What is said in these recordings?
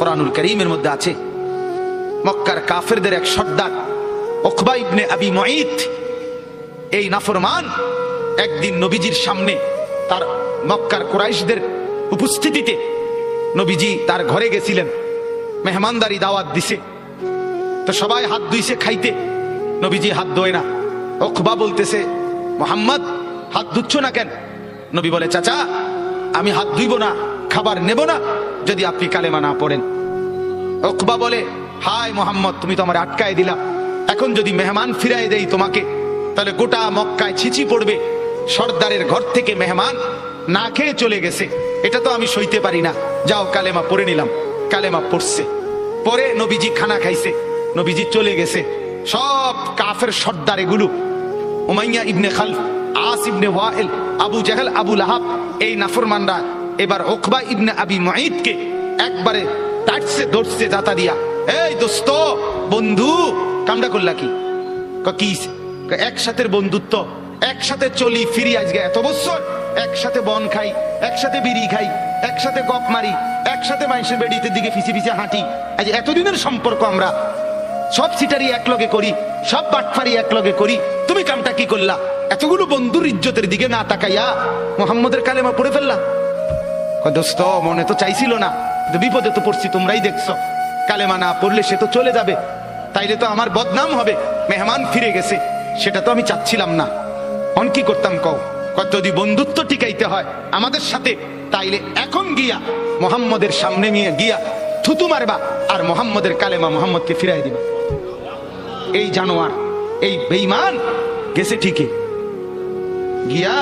কোরআনুল করিমের মধ্যে আছে। মক্কার কাফেরদের এক সর্দার, ওকবা ইবনে আবি মঈত। এই নাফরমান একদিন নবীজির সামনে তার মক্কার কোরাইশদের উপস্থিতিতে নবীজি তার ঘরে গেছিলেন, মেহমানদারি দাওয়াত দিছে। তো সবাই হাত ধুইছে খাইতে, নবীজি হাত ধোয় না। ওকবা বলতেছে, মোহাম্মদ, হাত ধুচ্ছ না কেন? নবী বলে, চাচা, আমি হাত ধুইব না, খাবার নেব না। যদি আপনি কালেমা না পড়েন। ওকবা বলে হাই মোহাম্মদ, তুমি তো আমার আটকায় দিলা। এখন যদি মেহমান ফিরাই দেই তোমাকে, তাহলে গোটা মক্কায় ছিচি পড়বে। সর্দারের ঘর থেকে মেহমান না খেয়ে চলে গেছে। এটা তো আমি সইতে পারি না। যাও, কালেমা পড়ে নিলাম। কালেমা পড়ছে। পরে নবীজি খানা খাইছে। নবীজি চলে গেছে। সব কাফের সর্দার এগুলো। Umayyah ibn Khalaf, As ibn Wail, Abu Jahl, Abu Lahab, এই নাফরমানরা এবার ওকবা ইবনে আবি মুঈদকে একবারে টাটছে ধরছে জাতা দিয়া, এই দোস্ত, বন্ধু কামটা করলা কি? ক কি ক একসাথে বন্ধুত্ব, একসাথে চলি, ফিরি আজকে এত বছর, একসাথে বন খাই, একসাথে বিড়ি খাই, একসাথে গপ মারি, একসাথে মানুষের বেড়িতে দিকে ফিসে ফিসে হাঁটি, আজ এতদিনের সম্পর্ক আমরা, সব সিটারি একলগে করি, সব বাটফারি একলগে করি, তুমি কামটা কি করলা? এতগুলো বন্ধুর ইজ্জতের দিকে না তাকাইয়া মোহাম্মদের কালেমা পড়ে ফেললা দোস্ত, মনে তো চাইছিল না। বিপদে তো পড়ছি, তোমরাই দেখছ। কালেমা না পড়লে সে তো চলে যাবে। তাইলে তো আমার বদনাম হবে। মেহমান ফিরে গেছে। সেটা তো আমি চাচ্ছিলাম না। অন কি করতাম কও? যদি বন্ধুত্ব টিকাইতে হয় আমাদের সাথে, তাইলে এখন গিয়া, মোহাম্মদের সামনে নিয়ে গিয়া থুতু মারবা আর মোহাম্মদের কালেমা মোহাম্মদকে ফিরাই দিবা। এই জানোয়ার, এই বেইমান গেছে ঠিকই। গিয়া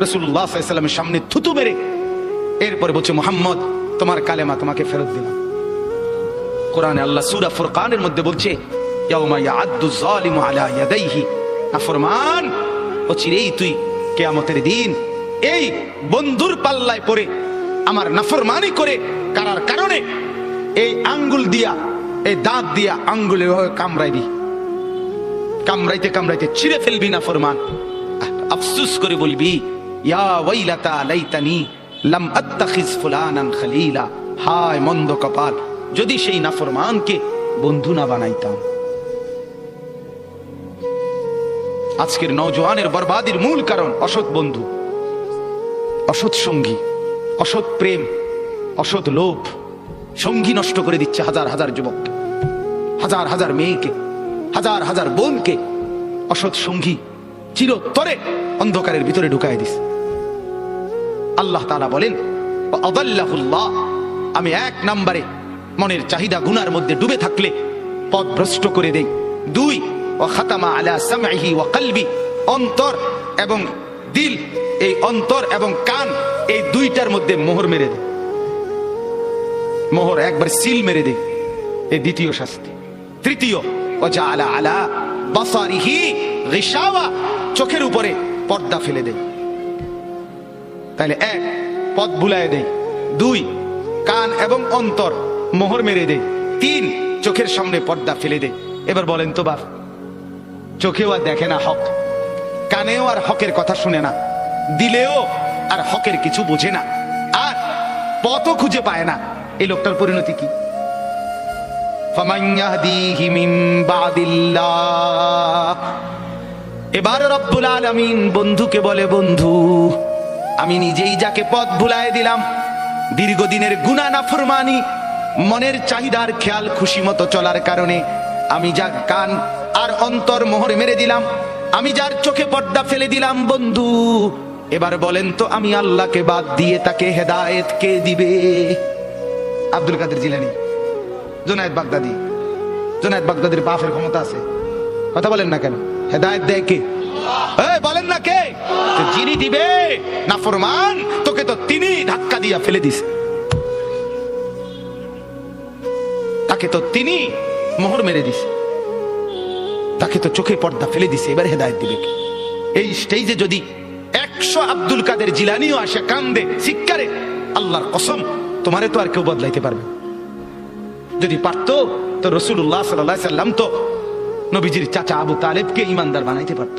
রসুল্লাহ সাল্লামের সামনে থুতু মেরে এরপরে বলছে, মোহাম্মদ, তোমার কালেমা তোমাকে ফেরত দিলাম। কোরআনে আল্লাহ সূরা ফুরকানের মধ্যে বলছে নাফরমান আমার নাফরমানি করে কারার কারণে এই আঙ্গুল দিয়া, এই দাঁত দিয়া আঙ্গুলে কামড়াইতে কামড়াইতে ছিঁড়ে ফেলবি না, ফরমান। আফসুস করে বলবি, ইয়া ওয়াইলাতা লাইতানি লাম আত্তাখিজ ফুলানান খলিলা। হায় মন্দ কপাল, যদি সেই নাফরমানকে বন্ধু না বানাইতাম। আজকের নওজোয়ানের বরবাদির মূল কারণ, অসৎ বন্ধু, অসৎ সঙ্গী, অসৎ প্রেম, অসৎ লোভ। সঙ্গী নষ্ট করে দিচ্ছে হাজার হাজার যুবককে হাজার হাজার মেয়েকে, হাজার হাজার বোনকে। অসৎ সঙ্গী চিরতরে অন্ধকারের ভিতরে ঢুকায় দিস আল্লাহ তাআলা বলেন আদাল্লাহুল্লাহ", আমি এক নম্বরে মনের চাহিদা গুনার মধ্যে ডুবে থাকলে পথ ভ্রষ্ট করে দেই। দুই ও খাতামা আলা সামঈহি ওয়া কলবি। অন্তর এবং দিল এই অন্তর এবং কান এই দুইটার মধ্যে মোহর মেরে দেয় মোহর একবার সিল মেরে দেয় এই দ্বিতীয় শাস্তি। তৃতীয় ও যা আলা আলা বাসারিহি গিশাওয়া। চোখের উপরে পর্দা ফেলে দেয় তাহলে এক, পথ বুলায় দেয় দুই, কান এবং অন্তর মোহর মেরে দেয় তিন, চোখের সামনে পর্দা ফেলে দেয় এবার বলেন তো বাপ, চোখেও আর দেখে না হক। কানেও আর হকের কথা শুনে না। দিলেও আর হকের কিছু বোঝে না। আর পথও খুঁজে পায় না। এই লোকটার পরিণতি কি? এবার রব্বুল আলামিন বন্ধুকে বলে, বন্ধু আমি নিজেই যাকে পথ ভুলায় দিলাম। দীর্ঘদিনের গুণা নাফরমানি মনের চাহিদার খেয়াল খুশি মতো চলার কারণে আমি যা কান আর অন্তর মোহর মেরে দিলাম, আমি যার চোখে পর্দা ফেলে দিলাম, বন্ধু। এবার বলেন তো আমি আল্লাহকে বাদ দিয়ে তাকে হেদায়েত কে দিবে? আব্দুল কাদের জিলানি, জোনায়েদ বাগদাদি, জোনায়েদ বাগদাদির বাফের ক্ষমতা আছে। কথা বলেন না কেন? হেদায়েত দেয় কে? বলেন না কে? যিনি দিবে, না ফরমান, তোকে তো তিনি ধাক্কা দিয়া ফেলে তাকে তো তিনি মোহর মেরে তাকে তো চোখে পর্দা ফেলে দিছে, এবার হেদায়েত দিবে এই স্টেজে যদি একশো আব্দুল কাদের জিলানিও আসে, কান্দে শিক্ষারে আল্লাহর কসম, তোমারে তো আর কেউ বদলাইতে পারবে যদি পারতো, তো রসুল্লাহ সাল্লাম তো নবীজির চাচা আবু তালেবকে ইমানদার বানাইতে পারত।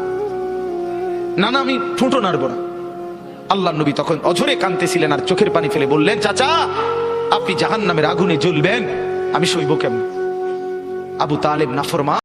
না না, আমি ঠোঁটো নাড়বো না। আল্লাহ নবী তখন অঝরে কানতেছিলেন আর চোখের পানি ফেলে বললেন, চাচা, আপনি জাহান নামের আগুনে জ্বলবেন, আমি সইব কেমন? আবু তালেব নাফরমা